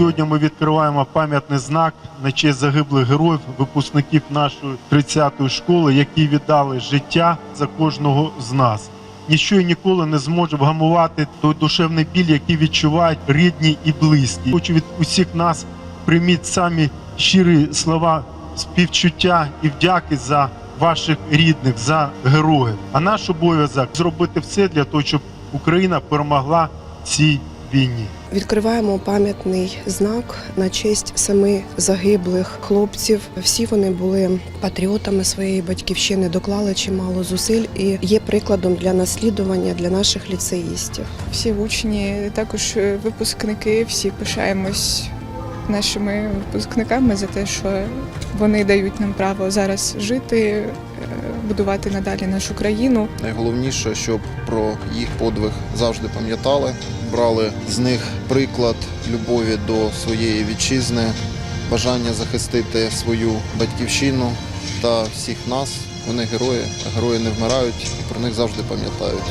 Сьогодні ми відкриваємо пам'ятний знак на честь загиблих героїв, випускників нашої 30-ї школи, які віддали життя за кожного з нас. Ніщо і ніколи не зможе вгамувати той душевний біль, який відчувають рідні і близькі. Хочу від усіх нас прийміть самі щирі слова співчуття і вдяки за ваших рідних, за героїв. А наш обов'язок зробити все для того, щоб Україна перемогла цій війні. Відкриваємо пам'ятний знак на честь семи загиблих хлопців. Всі вони були патріотами своєї батьківщини, доклали чимало зусиль і є прикладом для наслідування для наших ліцеїстів. всі учні, також е, випускники, всі пишаємось нашими випускниками за те, що вони дають нам право зараз жити, е, будувати надалі нашу країну. Найголовніше, щоб про їх подвиг завжди пам'ятали, брали з них приклад любові до своєї вітчизни, бажання захистити свою батьківщину та всіх нас. Вони герої, герої не вмирають і про них завжди пам'ятають.